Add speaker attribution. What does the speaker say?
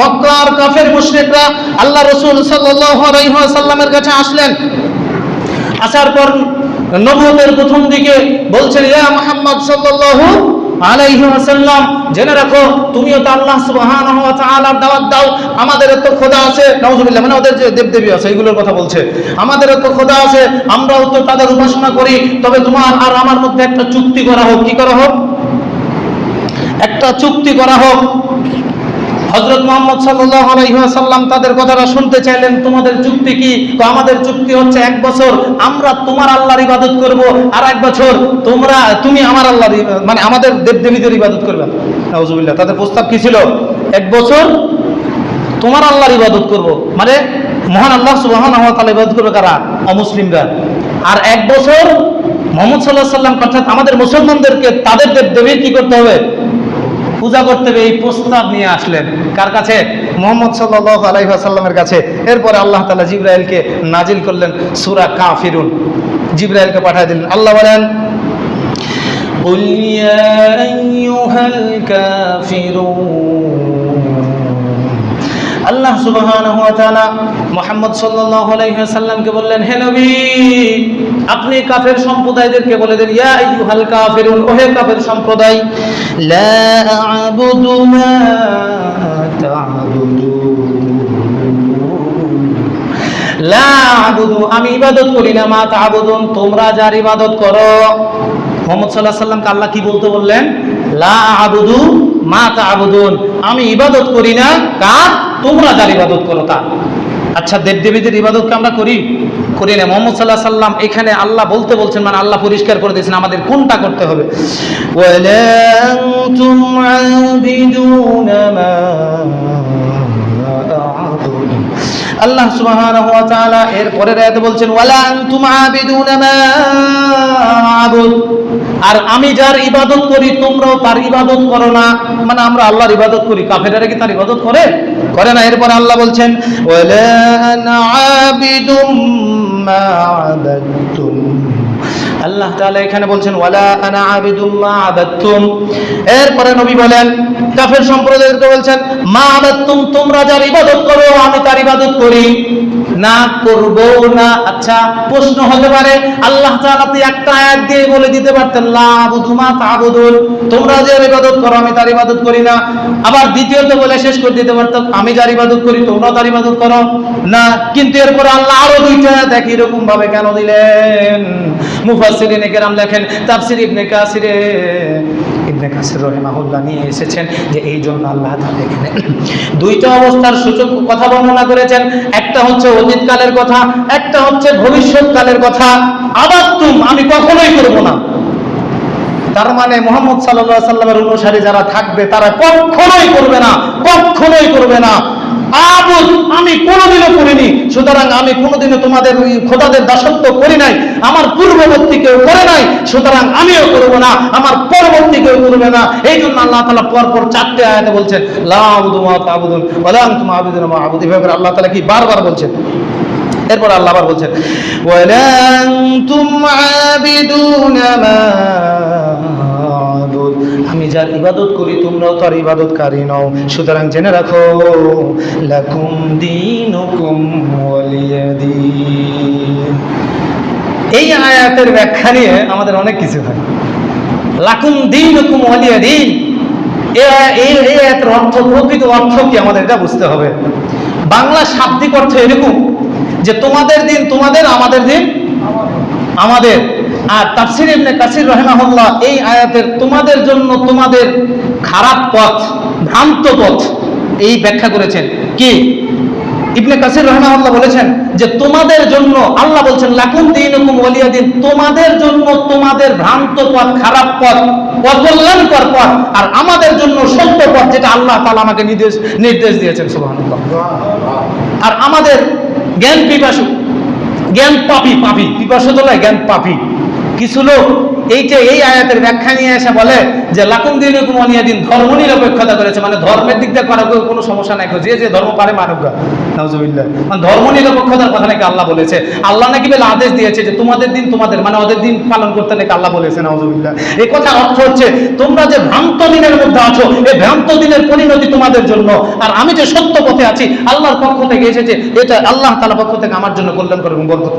Speaker 1: মক্কার কাফের মুশরিকরা আল্লাহ রসুল ওয়াসাল্লামের কাছে আসলেন। আসার পর নবুয়তের প্রথম দিকে বলছেন, ইয়া মুহাম্মদ সাল্লাল্লাহু আলাইহি ওয়াসাল্লাম, জেনে রাখো, তুমিও তো আল্লাহ সুবহানাহু ওয়া তাআলার দাওয়াত দাও। আমাদের তো খোদা আছে। নাউজুবিল্লাহ মানে ওদের যে দেবদেবী আছে এগুলোর কথা বলছে। আমাদের তো খোদা আছে, আমরাও তো তাদের উপাসনা করি। তবে তোমার আর আমার মধ্যে একটা চুক্তি করা হোক, কি করা হোক? একটা চুক্তি করা হোক। হজরত মোহাম্মদ আলাইসাল্লাম তাদের কথাটা শুনতে চাইলেন, তোমাদের চুক্তি কি? তো আমাদের চুক্তি হচ্ছে এক বছর, আমরা তোমার আল্লাহর ইবাদত করব আর এক বছর তোমরা, তুমি আমার আল্লাহর মানে আমাদের দেবদেবীদের ইবাদত করবে। নাউজুবিল্লাহ, তাদের প্রস্তাব কি ছিল? এক বছর তোমার আল্লাহর ইবাদত করব। মানে মহান আল্লাহ তাআলা ইবাদত করবে কারা? অমুসলিমরা। আর এক বছর মোহাম্মদ সাল্লাহ সাল্লাম অর্থাৎ আমাদের মুসলমানদেরকে তাদের দেবদেবীর কি করতে হবে? পূজা করতে হবে এই প্রস্তাব নিয়ে আসলেন কার কাছে মোহাম্মদ সাল্লাহ আলাইসাল্লামের কাছে এরপরে আল্লাহ তালা জিব্রাইলকে নাজিল করলেন সুরা কাফিরুন জিব্রাইলকে পাঠিয়ে দিলেন আল্লাহ বলেন قل يا أيها الكافرون আল্লাহ তাআলা মুহাম্মদ সাল্লাল্লাহু আলাইহি ওয়াসাল্লামকে বললেন, হে নবী, আপনি কাফের সম্প্রদায়দেরকে বলে দেন, ইয়া আইয়ুহাল কাফিরুন, ওহে কাফের সম্প্রদায়, লা আ'বুদু মা লা আ'বুদু, আমি ইবাদত করি না, মা তা'বুদুন, তোমরা যার ইবাদত করো। মোহাম্মদ সাল্লাহ সাল্লামকে আল্লাহ কি বলতে বললেন? লা আবুদু মা তা'বুদুন, আমি ইবাদত করি না, কার? তোমরা যার ইবাদত করো তা। আচ্ছা দেব দেবীদের ইবাদতকে আমরা করি? করি না। মোহাম্মদ সাল্লাহ সাল্লাম এখানে আল্লাহ বলতে বলছেন মানে আল্লাহ পরিষ্কার করে দিয়েছেন আমাদের কোনটা করতে হবে? আল্লাহ সুবহানাহু ওয়া তাআলা এর পরের আয়াতে বলছেন ওয়ালা আনতুম আবিদুনা মা আ'বুদ। আর আমি যার ইবাদত করি, তোমরাও তার ইবাদত করো না। মানে আমরা আল্লাহর ইবাদত করি। কাফেরারা কি তার ইবাদত করে? করে না। এরপর আল্লাহ বলছেন, ওয়ালা আবিদুম মা আবাদতুম। আল্লাহ তাআলা এখানে বলছেন, ওয়ালা আনা আবিদুম মা আবাদতুম। এরপরে নবী বলেন, কাফের সম্প্রদায়কে বলছেন, মা আবাদতুম, তোমরা যার ইবাদত করো, আমি তার ইবাদত করি। না করব না। আচ্ছা প্রশ্ন হতে পারে, আল্লাহ তাআলা তো একটা আয়াত দিয়ে বলে দিতে পারতেন, লা আবুদু মা তা'বুদুন তোমরা যার ইবাদত করো, আমি তার ইবাদত করি না। আবার দ্বিতীয়ত বলে শেষ করে দিতে পারতাম আমি যার ইবাদত করি তোমরা তার ইবাদত করো। না, কিন্তু এরপর আল্লাহ আরও দুইটা দেখ এরকম ভাবে কেন দিলেন? মুফাসসিরিন কেরাম লেখেন, তাফসীর ইবনে কাসিরে। ইবনে কাসির রহিমাহুল্লাহ নিয়ে এসেছেন যে এই জন্য আল্লাহ তাআলা এখানে দুইটা অবস্থার সূচক কথা বর্ণনা করেছেন। একটা হচ্ছে অতীতকালের কথা, একটা হচ্ছে ভবিষ্যৎকালের কথা। আবার তুম, আমি কখনোই করব না। তার মানে মোহাম্মদ সাল্লাহ সাল্লামের অনুসারী যারা থাকবে, তারা কখনোই করবে না, কখনোই করবে না। আবুদ, আমি কোনোদিনও করিনি। সুতরাং আমি কোনোদিনও তোমাদের ওই খোদাদের দাসত্ব করি নাই। আমার পূর্ববর্তী কেউ করে নাই, সুতরাং আমিও করব না, আমার পরবর্তী কেউ করবে না। এই জন্য আল্লাহ তালা পর পর চারটে আয়াতে বলছেন, লা আবুদু মা তাবুদুন, ওয়ালা আনতুম আবিদুন আবুদু। এভাবে আল্লাহ তালা কি বারবার বলছেন? এরপর আল্লাহ আবার বলছেন, ওয়ালা আনতুম আবিদুনা মা। আমি যার ইবাদত করি, তোমরাও তার ইবাদতকারী নও। সুতরাং জেনে রাখো, লাকুম এই আয়াতের ব্যাখ্যা নিয়ে আমাদের অনেক কিছু হয়। লাকুম দীনুকুম ওয়ালিয়াদিন। এই এই এই আয়াতের অর্থ, প্রকৃত অর্থ কি আমাদের এটা বুঝতে হবে। বাংলা শাব্দিক অর্থ এরকম যে তোমাদের দিন তোমাদের, আমাদের দিন আমাদের। আর তাফসির ইবনে কাসির রহমাহুল্লাহ এই আয়াতের তোমাদের জন্য তোমাদের খারাপ পথ, ভ্রান্ত পথ এই ব্যাখ্যা করেছেন। কি? ইবনে কাসির রহমাহুল্লাহ বলেছেন যে তোমাদের জন্য আল্লাহ বলছেন, লাকুম দীনুকুম ওয়ালিয়া দিন। তোমাদের জন্য তোমাদের ভ্রান্ত পথ, খারাপ পথ, অকল্যাণকর পথ আর আমাদের জন্য সত্য পথ যেটা আল্লাহ তাআলা আমাকে নির্দেশ নির্দেশ দিয়েছেন, সুবহানাল্লাহ। আর আমাদের জ্ঞান পিপাসু, জ্ঞান পাপি পাপি, পিপাসু তো নয়, জ্ঞান পাপি। কিছু লোক এই যে এই আয়াতের ব্যাখ্যা নিয়ে এসে বলে যে লাকুম দিন কুমনিয়া দিন ধর্ম নিরপেক্ষতা করেছে মানে ধর্মের দিক দিয়ে করা কোনো সমস্যা নাই যে যে ধর্ম পারে নাউজুবিল্লাহ। মানে ধর্ম নিরপেক্ষতার কথা নাকি আল্লাহ বলেছে। আল্লাহ নাকি বলে আদেশ দিয়েছে যে তোমাদের দিন তোমাদের মানে ওদের দিন পালন করতে নাকি আল্লাহ বলেছে নাউজুবিল্লাহ। এই কথার অর্থ হচ্ছে তোমরা যে ভ্রান্ত দিনের মধ্যে আছো এই ভ্রান্ত দিনের পরিণতি তোমাদের জন্য। আর আমি যে সত্য পথে আছি আল্লাহর পক্ষ থেকে এসেছে এটা আল্লাহ তাআলা পক্ষ থেকে আমার জন্য কল্যাণ করবেন বরকত